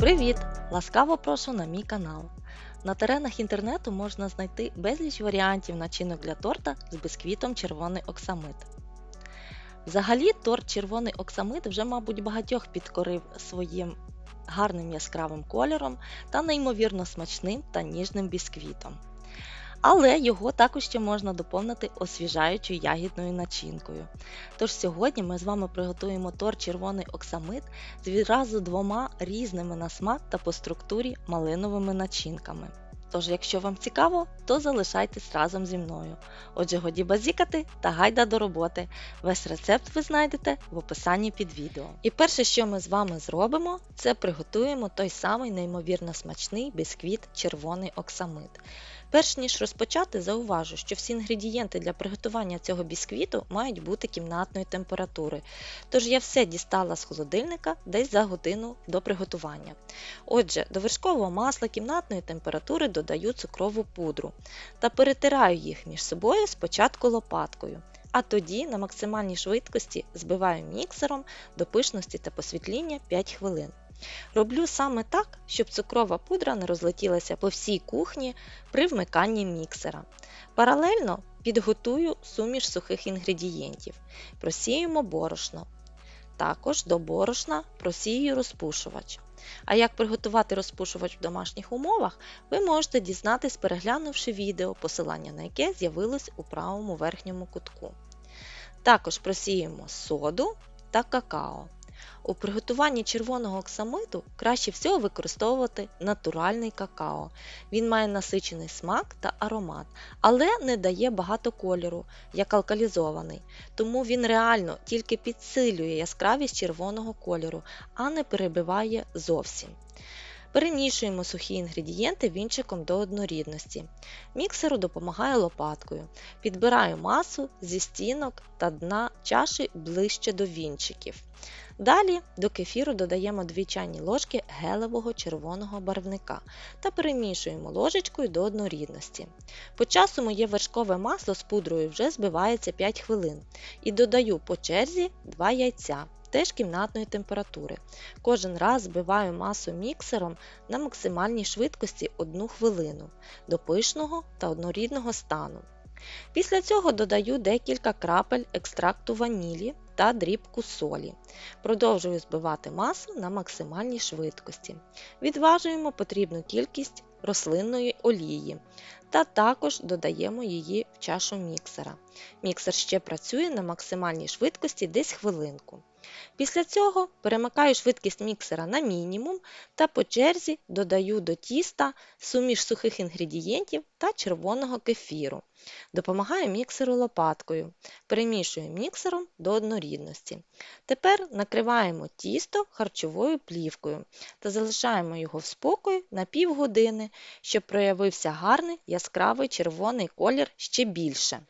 Привіт! Ласкаво прошу на мій канал. На теренах інтернету можна знайти безліч варіантів начинок для торта з бисквітом червоний оксамит. Взагалі, торт червоний оксамит вже, мабуть, багатьох підкорив своїм гарним яскравим кольором та неймовірно смачним та ніжним бісквітом. Але його також ще можна доповнити освіжаючою ягідною начинкою. Тож сьогодні ми з вами приготуємо торт червоний оксамит з відразу двома різними на смак та по структурі малиновими начинками. Тож, якщо вам цікаво, то залишайтесь разом зі мною. Отже, годі базікати та гайда до роботи. Весь рецепт ви знайдете в описанні під відео. І перше, що ми з вами зробимо, це приготуємо той самий неймовірно смачний бісквіт червоний оксамит. Перш ніж розпочати, зауважу, що всі інгредієнти для приготування цього бісквіту мають бути кімнатної температури. Тож я все дістала з холодильника десь за годину до приготування. Отже, до вершкового масла кімнатної температури додаю цукрову пудру та перетираю їх між собою спочатку лопаткою. А тоді на максимальній швидкості збиваю міксером до пишності та посвітління 5 хвилин. Роблю саме так, щоб цукрова пудра не розлетілася по всій кухні при вмиканні міксера. Паралельно підготую суміш сухих інгредієнтів. Просіюємо борошно. Також до борошна просію розпушувач. А як приготувати розпушувач в домашніх умовах, ви можете дізнатись, переглянувши відео, посилання на яке з'явилось у правому верхньому кутку. Також просіємо соду та какао. У приготуванні червоного оксамиту краще всього використовувати натуральний какао. Він має насичений смак та аромат, але не дає багато кольору, як алкалізований, тому він реально тільки підсилює яскравість червоного кольору, а не перебиває зовсім. Перемішуємо сухі інгредієнти вінчиком до однорідності. Міксеру допомагає лопаткою. Підбираю масу зі стінок та дна чаші ближче до вінчиків. Далі до кефіру додаємо 2 чайні ложки гелевого червоного барвника та перемішуємо ложечкою до однорідності. По часу моє вершкове масло з пудрою вже збивається 5 хвилин і додаю по черзі 2 яйця. Теж кімнатної температури. Кожен раз збиваю масу міксером на максимальній швидкості 1 хвилину до пишного та однорідного стану. Після цього додаю декілька крапель екстракту ванілі та дрібку солі. Продовжую збивати масу на максимальній швидкості. Відважуємо потрібну кількість рослинної олії та також додаємо її в чашу міксера. Міксер ще працює на максимальній швидкості десь хвилинку. Після цього перемикаю швидкість міксера на мінімум та по черзі додаю до тіста суміш сухих інгредієнтів та червоного кефіру. Допомагаю міксеру лопаткою. Перемішую міксером до однорідності. Тепер накриваємо тісто харчовою плівкою та залишаємо його в спокої на півгодини, щоб проявився гарний яскравий червоний колір ще більше.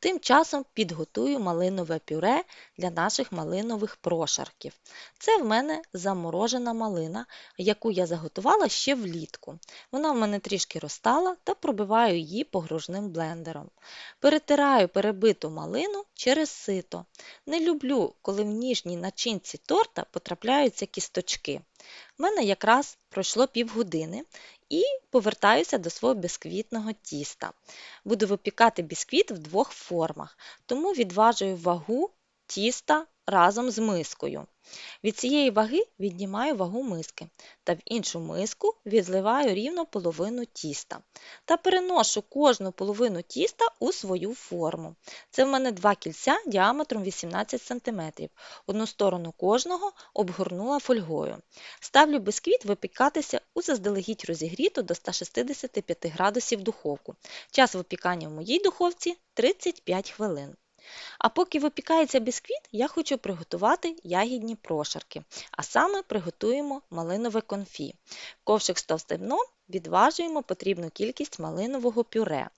Тим часом підготую малинове пюре для наших малинових прошарків. Це в мене заморожена малина, яку я заготувала ще влітку. Вона в мене трішки розтала та пробиваю її погружним блендером. Перетираю перебиту малину через сито. Не люблю, коли в ніжній начинці торта потрапляються кісточки. В мене якраз пройшло півгодини і повертаюся до свого бісквітного тіста. Буду випікати бісквіт в двох формах, тому відважую вагу тіста разом з мискою. Від цієї ваги віднімаю вагу миски та в іншу миску відливаю рівно половину тіста та переношу кожну половину тіста у свою форму. Це в мене два кільця діаметром 18 см. Одну сторону кожного обгорнула фольгою. Ставлю бисквіт випікатися у заздалегідь розігріту до 165 градусів духовку. Час випікання в моїй духовці 35 хвилин. А поки випікається бісквіт, я хочу приготувати ягідні прошарки, а саме приготуємо малинове конфі. Ковшик з товстим дном відважуємо потрібну кількість малинового пюре.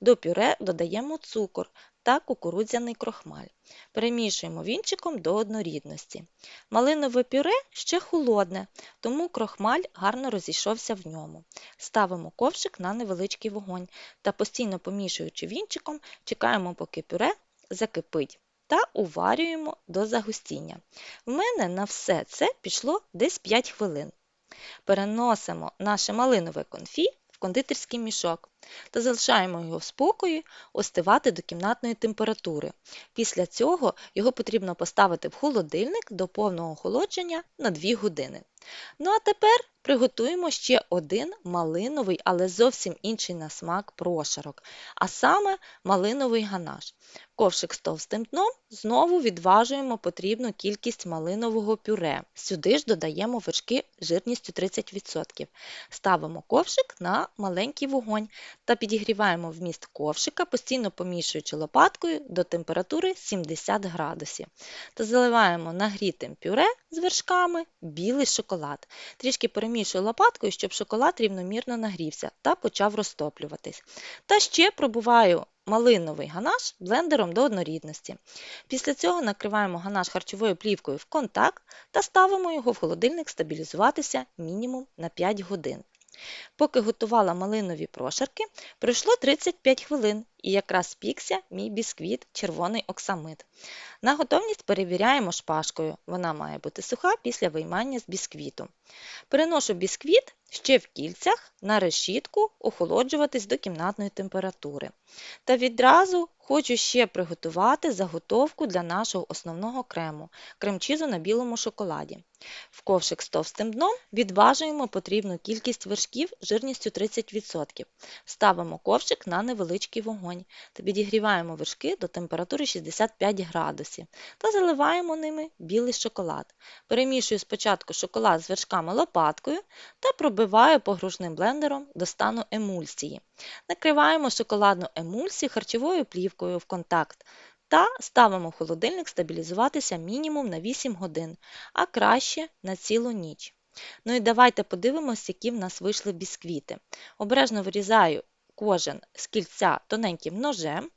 До пюре додаємо цукор та кукурудзяний крохмаль. Перемішуємо вінчиком до однорідності. Малинове пюре ще холодне, тому крохмаль гарно розійшовся в ньому. Ставимо ковшик на невеличкий вогонь та постійно помішуючи вінчиком, чекаємо, поки пюре закипить та уварюємо до загустіння. В мене на все це пішло десь 5 хвилин. Переносимо наше малинове конфі в кондитерський мішок та залишаємо його в спокої остивати до кімнатної температури. Після цього його потрібно поставити в холодильник до повного охолодження на 2 години. Ну а тепер приготуємо ще один малиновий, але зовсім інший на смак прошарок, а саме малиновий ганаш. Ковшик з товстим дном знову відважуємо потрібну кількість малинового пюре. Сюди ж додаємо вершки жирністю 30%. Ставимо ковшик на маленький вогонь та підігріваємо вміст ковшика, постійно помішуючи лопаткою до температури 70 градусів. Та заливаємо нагрітим пюре з вершками білий шоколад. Трішки перемішую лопаткою, щоб шоколад рівномірно нагрівся та почав розтоплюватись. Та ще пробуваю малиновий ганаш блендером до однорідності. Після цього накриваємо ганаш харчовою плівкою в контакт та ставимо його в холодильник стабілізуватися мінімум на 5 годин. Поки готувала малинові прошарки, пройшло 35 хвилин і якраз спікся мій бісквіт червоний оксамит. На готовність перевіряємо шпажкою. Вона має бути суха після виймання з бісквіту. Переношу бісквіт ще в кільцях на решітку охолоджуватись до кімнатної температури. Та відразу хочу ще приготувати заготовку для нашого основного крему крем-чізу на білому шоколаді. В ковшик з товстим дном відважуємо потрібну кількість вершків жирністю 30%. Ставимо ковшик на невеличкий вогонь та підігріваємо вершки до температури 65 градусів та заливаємо ними білий шоколад. Перемішую спочатку шоколад з вершками лопаткою та пробиваю погружним блендером до стану емульсії. Накриваємо шоколадну емульсію харчовою плівкою в контакт та ставимо в холодильник стабілізуватися мінімум на 8 годин, а краще на цілу ніч. Ну і давайте подивимося, які в нас вийшли бісквіти. Обережно вирізаю кожен з кільця тоненьким ножем,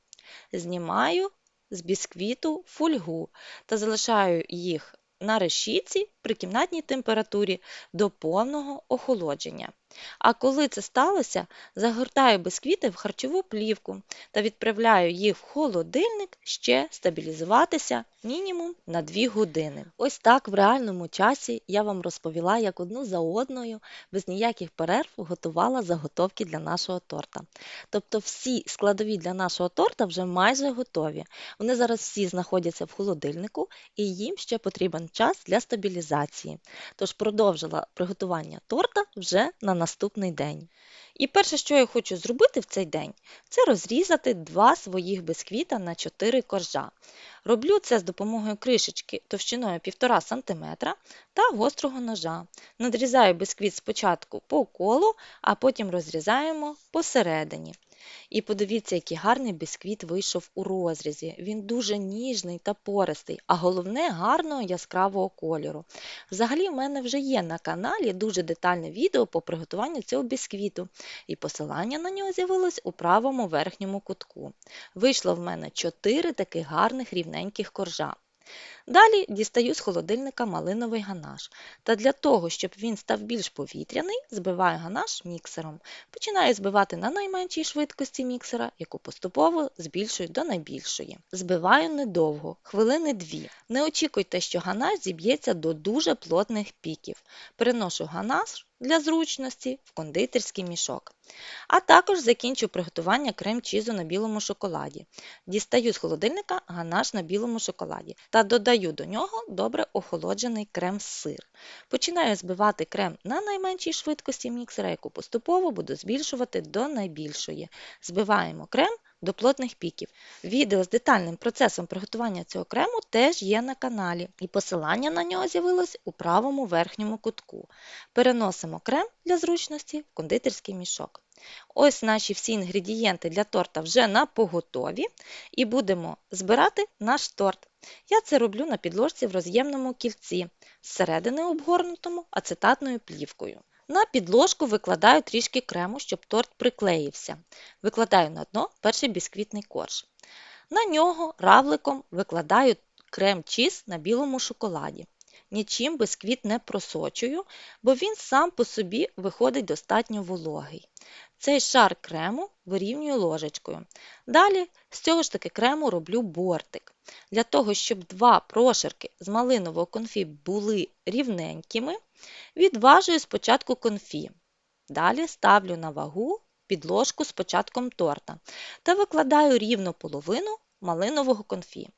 знімаю з бісквіту фольгу та залишаю їх на решітці при кімнатній температурі до повного охолодження. А коли це сталося, загортаю бісквіти в харчову плівку та відправляю їх в холодильник ще стабілізуватися мінімум на 2 години. Ось так в реальному часі я вам розповіла, як одну за одною, без ніяких перерв готувала заготовки для нашого торта. Тобто всі складові для нашого торта вже майже готові. Вони зараз всі знаходяться в холодильнику і їм ще потрібен час для стабілізації. Тож продовжила приготування торта вже на наступний день. І перше, що я хочу зробити в цей день, це розрізати два своїх бисквіта на 4 коржа. Роблю це з допомогою кришечки товщиною 1,5 см та гострого ножа. Надрізаю бисквіт спочатку по колу, а потім розрізаємо посередині. І подивіться, який гарний бісквіт вийшов у розрізі. Він дуже ніжний та пористий, а головне гарного яскравого кольору. Взагалі, в мене вже є на каналі дуже детальне відео по приготуванню цього бісквіту, і посилання на нього з'явилось у правому верхньому кутку. Вийшло в мене 4 таких гарних рівненьких коржа. Далі дістаю з холодильника малиновий ганаш. Та для того, щоб він став більш повітряний, збиваю ганаш міксером. Починаю збивати на найменшій швидкості міксера, яку поступово збільшую до найбільшої. Збиваю недовго, хвилини дві. Не очікуйте, що ганаш зіб'ється до дуже плотних піків. Переношу ганаш для зручності в кондитерський мішок. А також закінчу приготування крем-чізу на білому шоколаді. Дістаю з холодильника ганаш на білому шоколаді та додаю до нього добре охолоджений крем-сир. Починаю збивати крем на найменшій швидкості міксера, яку поступово буду збільшувати до найбільшої. Збиваємо крем до плотних піків. Відео з детальним процесом приготування цього крему теж є на каналі, і посилання на нього з'явилось у правому верхньому кутку. Переносимо крем для зручності в кондитерський мішок. Ось наші всі інгредієнти для торта вже на поготові, і будемо збирати наш торт. Я це роблю на підложці в роз'ємному кільці, зсередини обгорнутому ацетатною плівкою. На підложку викладаю трішки крему, щоб торт приклеївся. Викладаю на дно перший бісквітний корж. На нього равликом викладаю крем-чіз на білому шоколаді. Нічим бісквіт не просочую, бо він сам по собі виходить достатньо вологий. Цей шар крему вирівнюю ложечкою. Далі з цього ж таки крему роблю бортик. Для того, щоб два прошарки з малинового конфі були рівненькими, відважую спочатку конфі. Далі ставлю на вагу підложку з початком торта та викладаю рівно половину малинового конфі.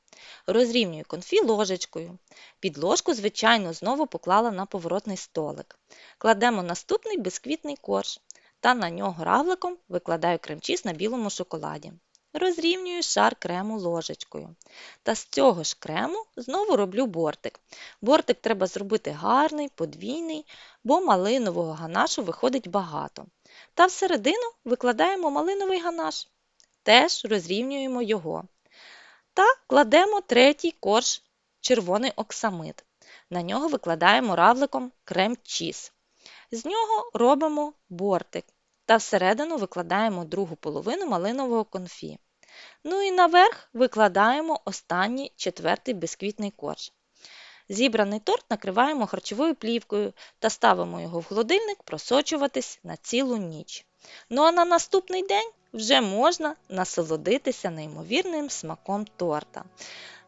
Розрівнюю конфі ложечкою. Підложку, звичайно, знову поклала на поворотний столик. Кладемо наступний бисквітний корж та на нього равликом викладаю крем-чіз на білому шоколаді. Розрівнюю шар крему ложечкою. Та з цього ж крему знову роблю бортик. Бортик треба зробити гарний, подвійний, бо малинового ганашу виходить багато. Та всередину викладаємо малиновий ганаш. Теж розрівнюємо його. Та кладемо третій корж червоний оксамит. На нього викладаємо равликом крем-чіз. З нього робимо бортик та всередину викладаємо другу половину малинового конфі. Ну і наверх викладаємо останній четвертий бисквітний корж. Зібраний торт накриваємо харчовою плівкою та ставимо його в холодильник просочуватись на цілу ніч. Ну а на наступний день вже можна насолодитися неймовірним смаком торта.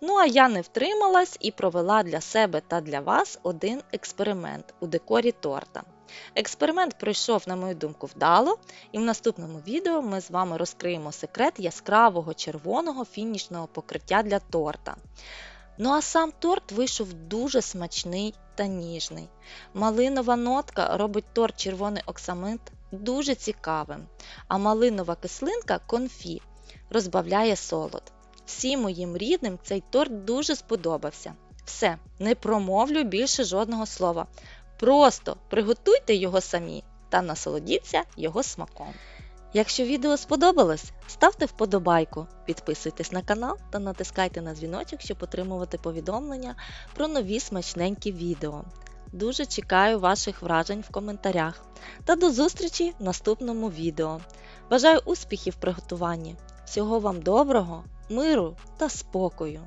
Ну а я не втрималась і провела для себе та для вас один експеримент у декорі торта. Експеримент пройшов, на мою думку, вдало, і в наступному відео ми з вами розкриємо секрет яскравого червоного фінішного покриття для торта. Ну а сам торт вийшов дуже смачний та ніжний. Малинова нотка робить торт червоний оксамит дуже цікавим, а малинова кислинка конфі розбавляє солод. Всім моїм рідним цей торт дуже сподобався. Все, не промовлю більше жодного слова. Просто приготуйте його самі та насолодіться його смаком. Якщо відео сподобалось, ставте вподобайку, підписуйтесь на канал та натискайте на дзвіночок, щоб отримувати повідомлення про нові смачненькі відео. Дуже чекаю ваших вражень в коментарях. Та до зустрічі в наступному відео. Бажаю успіхів в приготуванні! Всього вам доброго, миру та спокою!